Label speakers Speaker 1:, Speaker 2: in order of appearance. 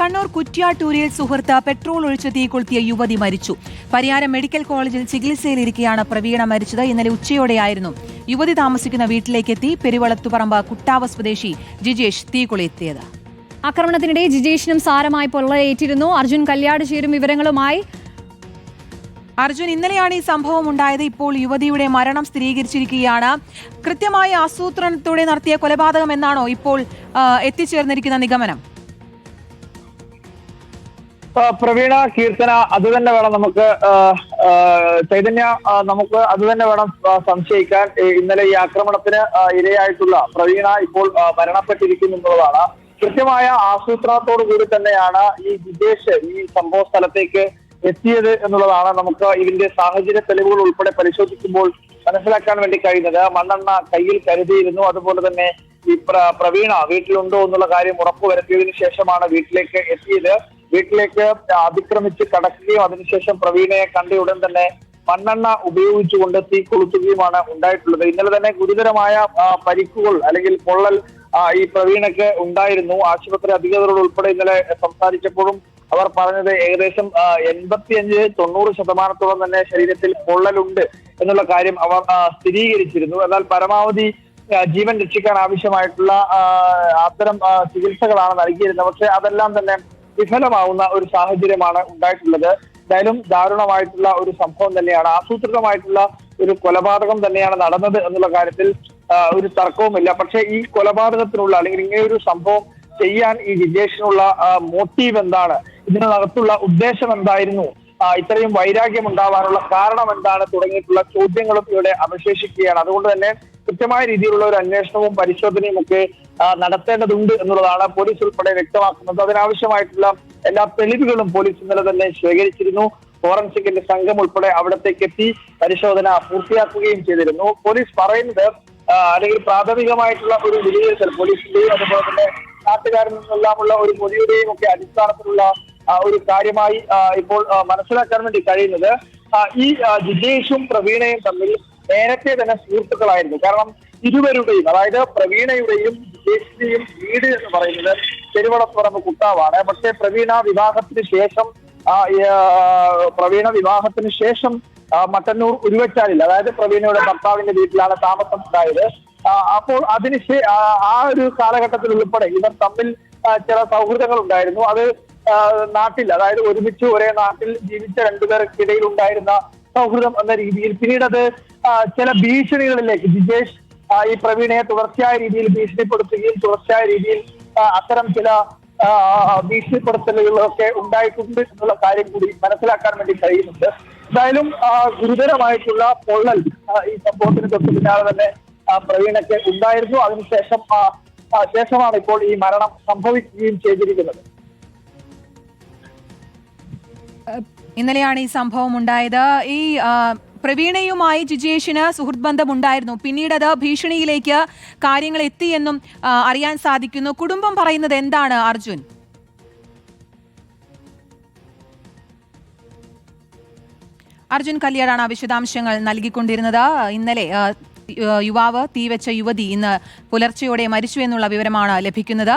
Speaker 1: കണ്ണൂർ കുറ്റ്യാട്ടൂരിൽ സുഹൃത്ത് പെട്രോൾ ഒഴിച്ച് തീ കൊളുത്തിയ യുവതി മരിച്ചു. പരിയാരം മെഡിക്കൽ കോളേജിൽ ചികിത്സയിലിരിക്കെയാണ് പ്രവീണ മരിച്ചത്. ഇന്നലെ ഉച്ചയോടെയായിരുന്നു യുവതി താമസിക്കുന്ന വീട്ടിലേക്കെത്തി പെരുവളത്തുപറമ്പ് കുട്ടാവ് സ്വദേശി ജിജേഷ് തീ കൊളുത്തിയത്.
Speaker 2: ആക്രമണത്തിനിടെ ജിജേഷിനും സാരമായി പൊള്ളയേറ്റിരുന്നു അർജുൻ കല്യാട് ചേരും വിവരങ്ങളുമായി
Speaker 1: അർജുൻ ഇന്നലെയാണ് ഈ സംഭവം ഉണ്ടായത്. ഇപ്പോൾ യുവതിയുടെ മരണം സ്ഥിരീകരിച്ചിരിക്കുകയാണ്. കൃത്യമായ ആസൂത്രണത്തോടെ നടത്തിയ കൊലപാതകം എന്നാണോ ഇപ്പോൾ എത്തിച്ചേർന്നിരിക്കുന്ന നിഗമനം?
Speaker 3: പ്രവീണ കീർത്തന അത് തന്നെ വേണം നമുക്ക് ചൈതന്യ നമുക്ക് അത് തന്നെ വേണം സംശയിക്കാൻ. ഇന്നലെ ഈ ആക്രമണത്തിന് ഇരയായിട്ടുള്ള പ്രവീണ ഇപ്പോൾ മരണപ്പെട്ടിരിക്കുന്നു എന്നുള്ളതാണ്. കൃത്യമായ ആസൂത്രണത്തോടു കൂടി തന്നെയാണ് ഈ വിദേശ ഈ സംഭവ സ്ഥലത്തേക്ക് എത്തിയത് എന്നുള്ളതാണ് നമുക്ക് ഇതിന്റെ സാഹചര്യ തെളിവുകൾ ഉൾപ്പെടെ പരിശോധിക്കുമ്പോൾ മനസ്സിലാക്കാൻ വേണ്ടി കഴിയുന്നത്. മണ്ണെണ്ണ കയ്യിൽ കരുതിയിരുന്നു. അതുപോലെ തന്നെ ഈ പ്ര- പ്രവീണ വീട്ടിലുണ്ടോ എന്നുള്ള കാര്യം ഉറപ്പുവരുത്തിയതിനു ശേഷമാണ് വീട്ടിലേക്ക് എത്തിയത്. വീട്ടിലേക്ക് അതിക്രമിച്ച് കടക്കുകയും അതിനുശേഷം പ്രവീണയെ കണ്ട ഉടൻ തന്നെ മണ്ണെണ്ണ ഉപയോഗിച്ചുകൊണ്ട് തീ കൊളുത്തുകയുമാണ് ഉണ്ടായിട്ടുള്ളത്. ഇന്നലെ തന്നെ ഗുരുതരമായ പരിക്കുകൾ അല്ലെങ്കിൽ പൊള്ളൽ ഈ പ്രവീണയ്ക്ക് ഉണ്ടായിരുന്നു. ആശുപത്രി അധികൃതരോട് ഉൾപ്പെടെ ഇന്നലെ സംസാരിച്ചപ്പോഴും അവർ പറഞ്ഞത് ഏകദേശം എൺപത്തിയഞ്ച് തൊണ്ണൂറ് ശതമാനത്തോളം തന്നെ ശരീരത്തിൽ പൊള്ളലുണ്ട് എന്നുള്ള കാര്യം അവർ സ്ഥിരീകരിച്ചിരുന്നു. എന്നാൽ പരമാവധി ജീവൻ രക്ഷിക്കാൻ ആവശ്യമായിട്ടുള്ള അത്തരം ചികിത്സകളാണ് നൽകിയിരുന്നത്. പക്ഷെ അതെല്ലാം തന്നെ വിഫലമാവുന്ന ഒരു സാഹചര്യമാണ് ഉണ്ടായിട്ടുള്ളത്. എന്തായാലും ദാരുണമായിട്ടുള്ള ഒരു സംഭവം തന്നെയാണ് ആസൂത്രിതമായിട്ടുള്ള ഒരു കൊലപാതകം തന്നെയാണ് നടന്നത് എന്നുള്ള കാര്യത്തിൽ ഒരു തർക്കവുമില്ല. പക്ഷേ ഈ കൊലപാതകത്തിനുള്ള അല്ലെങ്കിൽ ഇങ്ങനെ ഒരു സംഭവം ചെയ്യാൻ ഈ വിജേഷിനുള്ള മോട്ടീവ് എന്താണ്? ഇതിനകത്തുള്ള ഉദ്ദേശം എന്തായിരുന്നു? ഇത്രയും വൈരാഗ്യം ഉണ്ടാവാനുള്ള കാരണം എന്താണ്? തുടങ്ങിയിട്ടുള്ള ചോദ്യങ്ങളും ഇവിടെ അവശേഷിക്കുകയാണ്. അതുകൊണ്ട് തന്നെ കൃത്യമായ രീതിയിലുള്ള ഒരു അന്വേഷണവും പരിശോധനയും ഒക്കെ നടത്തേണ്ടതുണ്ട് എന്നുള്ളതാണ് പോലീസ് ഉൾപ്പെടെ വ്യക്തമാക്കുന്നത്. അതിനാവശ്യമായിട്ടുള്ള എല്ലാ തെളിവുകളും പോലീസ് ഇന്നലെ തന്നെ ശേഖരിച്ചിരുന്നു. ഫോറൻസിക്കിന്റെ സംഘം ഉൾപ്പെടെ അവിടത്തേക്ക് എത്തി പരിശോധന പൂർത്തിയാക്കുകയും ചെയ്തിരുന്നു. പോലീസ് പറയുന്നത് അല്ലെങ്കിൽ പ്രാഥമികമായിട്ടുള്ള ഒരു വിലയിരുത്തൽ പോലീസിന്റെയും അതുപോലെ തന്നെ നാട്ടുകാരിൽ നിന്നെല്ലാമുള്ള ഒരു മൊഴിയുടെയും ഒക്കെ അടിസ്ഥാനത്തിലുള്ള ഒരു കാര്യമായി ഇപ്പോൾ മനസ്സിലാക്കാൻ വേണ്ടി കഴിയുന്നത് ഈ ജിജേഷും പ്രവീണയും തമ്മിൽ നേരത്തെ തന്നെ സുഹൃത്തുക്കളായിരുന്നു. കാരണം ഇരുവരുടെയും അതായത് പ്രവീണയുടെയും ജിജേഷിന്റെയും വീട് എന്ന് പറയുന്നത് പെരുവളപ്പുറമ്പ് കുട്ടാവാണ്. പക്ഷേ പ്രവീണ വിവാഹത്തിന് ശേഷം പ്രവീണ വിവാഹത്തിന് ശേഷം മട്ടന്നൂർ ഉരുവച്ചാലിൽ അതായത് പ്രവീണയുടെ ഭർത്താവിന്റെ വീട്ടിലാണ് താമസം ഉണ്ടായത്. അപ്പോൾ അതിന് ആ ഒരു കാലഘട്ടത്തിൽ ഉൾപ്പെടെ ഇവർ തമ്മിൽ ചില സൗഹൃദങ്ങൾ ഉണ്ടായിരുന്നു. അത് നാട്ടിൽ അതായത് ഒരുമിച്ച് ഒരേ നാട്ടിൽ ജീവിച്ച രണ്ടുപേർക്കിടയിൽ ഉണ്ടായിരുന്ന സൗഹൃദം എന്ന രീതിയിൽ പിന്നീട് അത് ചില ഭീഷണികളിലേക്ക് ജിജേഷ് ഈ പ്രവീണയെ തുടർച്ചയായ രീതിയിൽ ഭീഷണിപ്പെടുത്തുകയും തുടർച്ചയായ രീതിയിൽ അത്തരം ചില ഭീഷണിപ്പെടുത്തലുകളൊക്കെ ഉണ്ടായിട്ടുണ്ട് എന്നുള്ള കാര്യം കൂടി മനസ്സിലാക്കാൻ വേണ്ടി കഴിയുന്നുണ്ട്. എന്തായാലും ഗുരുതരമായിട്ടുള്ള പൊള്ളൽ ഈ സംഭവത്തിന് തൊട്ട് പിന്നാലെ തന്നെ പ്രവീണയ്ക്ക് ഉണ്ടായിരുന്നു. അതിനുശേഷം ശേഷമാണ് ഇപ്പോൾ ഈ മരണം സംഭവിക്കുകയും ചെയ്തിരിക്കുന്നത്.
Speaker 1: ഇന്നലെയാണ് ഈ സംഭവം ഉണ്ടായത് ഈ പ്രവീണയുമായി ജിജേഷിന് സുഹൃത്ത് ബന്ധമുണ്ടായിരുന്നു. പിന്നീട് അത് ഭീഷണിയിലേക്ക് കാര്യങ്ങൾ എത്തിയെന്നും അറിയാൻ സാധിക്കുന്നു. കുടുംബം പറയുന്നത് എന്താണ് അർജുൻ? അർജുൻ കല്യാടാണ് വിശദാംശങ്ങൾ നൽകിക്കൊണ്ടിരുന്നത്. ഇന്നലെ യുവാവ് തീവച്ച യുവതി ഇന്ന് പുലർച്ചയോടെ മരിച്ചു എന്നുള്ള വിവരമാണ് ലഭിക്കുന്നത്.